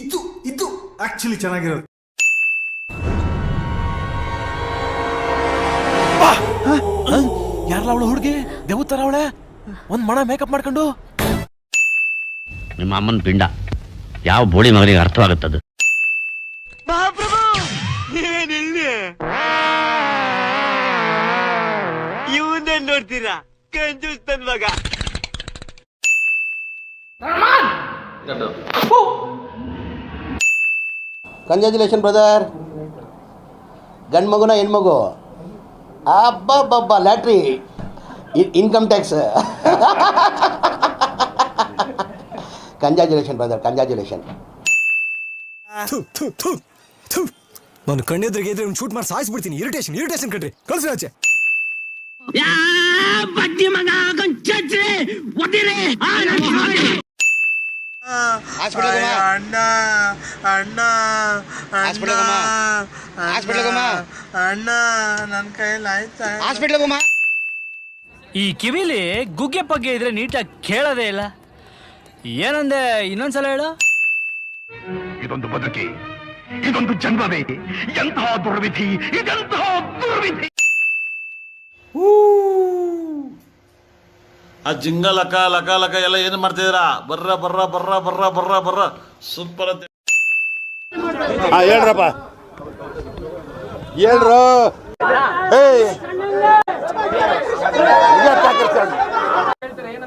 ಇದು ಇದು ಆಕ್ಚುಲಿ ಚೆನ್ನಾಗಿರೋದು. ಯಾರಲ್ಲ ಅವಳು ಹುಡುಗಿ? ದೇವತರ ಅವಳೆ? ಒಂದ್ ಮಣ ಮೇಕಪ್ ಮಾಡ್ಕೊಂಡು? ನಿಮ್ಮ ಅಮ್ಮನ ಪಿಂಡ. ಯಾವ ಬೋಳಿ ಮಗನಿಗೆ ಅರ್ಥವಾಗುತ್ತದು ಇವನ್ನೇ ನೋಡ್ತೀರಾ? ಕಂಜೂಸ್ ನನ್ ಮಗ. ಕಂಗ್ರ್ಯಾಚುಲೇಷನ್ ಬ್ರದರ್ ಗಂಡು ಮಗುನ ಹೆಣ್ಮಗು ಅಬ್ಬಬ್ಬಬ್ಬ lottery income tax congratulation brother congratulation ನಾನು ಕಣ್ಣೆದ್ರಿಗೆ ಇದ್ರೆ ಶೂಟ್ ಮಾಡಿ ಸಾಯಿಸ್ಬಿಡ್ತೀನಿ ಇರಿಟೇಷನ್ ಇರಿಟೇಷನ್ ಕಣ್ರಿ ಕಳ್ಸಿ ಆಚೆ ಅಣ್ಣ ಅಣ್ಣ ಅಣ್ಣ ನನ್ ಕೈಯಲ್ಲಿ ಆಯ್ತಾ ಈ ಕಿವಿಲಿ ಗುಗ್ಗೆ ಪಗ್ಗೆ ಇದ್ರೆ ನೀಟಾಗಿ ಕೇಳೋದೇ ಇಲ್ಲ. ಏನಂದೆ ಇನ್ನೊಂದ್ಸಲ ಹೇಳು. ಇದೊಂದು ಬದುಕಿ ಇದೊಂದು ಜನ್ಮವೇ ಎಂತಹ ದುರ್ವಿಧಿ ಇದೆಂತಹ ದುರ್ವಿಧಿ. ಆ ಜಿಂಗ ಲಕ ಲಕ ಲಕ ಎಲ್ಲ ಏನು ಮಾಡ್ತಿದ್ದೀರಾ? ಬರ್ರ ಬರ್ರ ಬರ್ರ ಬರ್ರ ಬರ್ರ ಬರ್ರ. ಸೂಪರ್ ಅಂತ. ಹೇಳ್ರಪ್ಪ. ಹೇಳ್ರು.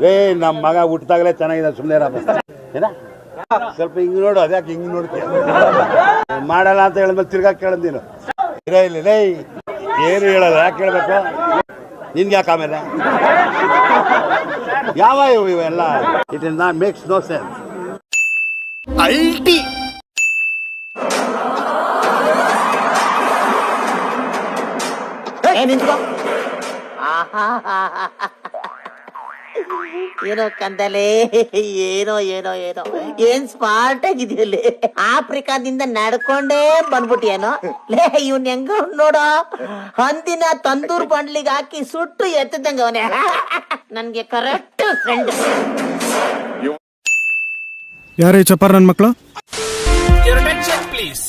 ಏ ನಮ್ಮ ಮಗ ಹುಟ್ಟಿದಾಗಲೇ ಚೆನ್ನಾಗಿದೆ ಸುಮ್ಮನೆ ಏನ? ಸ್ವಲ್ಪ ಹಿಂಗ್ ನೋಡು, ಅದ್ಯಾಕೆ ಹಿಂಗ್ ನೋಡ್ತೀಯ? ಮಾಡಲ್ಲ ಅಂತ ಹೇಳಿದ್ಮೇಲೆ ತಿರ್ಗಾ ಕೇಳದ್ ನೀನು. ಇರೇ ಇಲ್ಲ ಏನು ಹೇಳಲ್ಲ, ಯಾಕೆ ಕೇಳ್ಬೇಕು? ನಿನ್ಗೆ ಯಾಕೆ ಆಮೇಲೆ? ಯಾವ ಇವು ಇವೆಲ್ಲ? It is not makes no sense ಅಲ್ಟಿ. ಏನೋ ಕಂದಲೆ ಏನೋ ಏನೋ ಏನೋ. ಏನ್ ಸ್ಮಾರ್ಟ್ ಆಗಿದೆಯಲ್ಲಿ ಆಫ್ರಿಕಾದಿಂದ ನಡ್ಕೊಂಡೇ ಬಂದ್ಬಿಟ್ಟಿಯೇನೋ? ಲೇ ಇವನ್ ಹೆಂಗ ನೋಡೋ? ಹಂದಿನ ತಂದೂರ್ ಬಂಡ್ಲಿಗೆ ಹಾಕಿ ಸುಟ್ಟು ಎತ್ತದಂಗ ಅವನೇ. ನನ್ಗೆ ಕರೆಕ್ಟ್ ಫ್ರೆಂಡ್ ಯಾರೇ ಚಪ್ಪಾರ್ ನನ್ನ ಮಕ್ಕಳು ಪ್ಲೀಸ್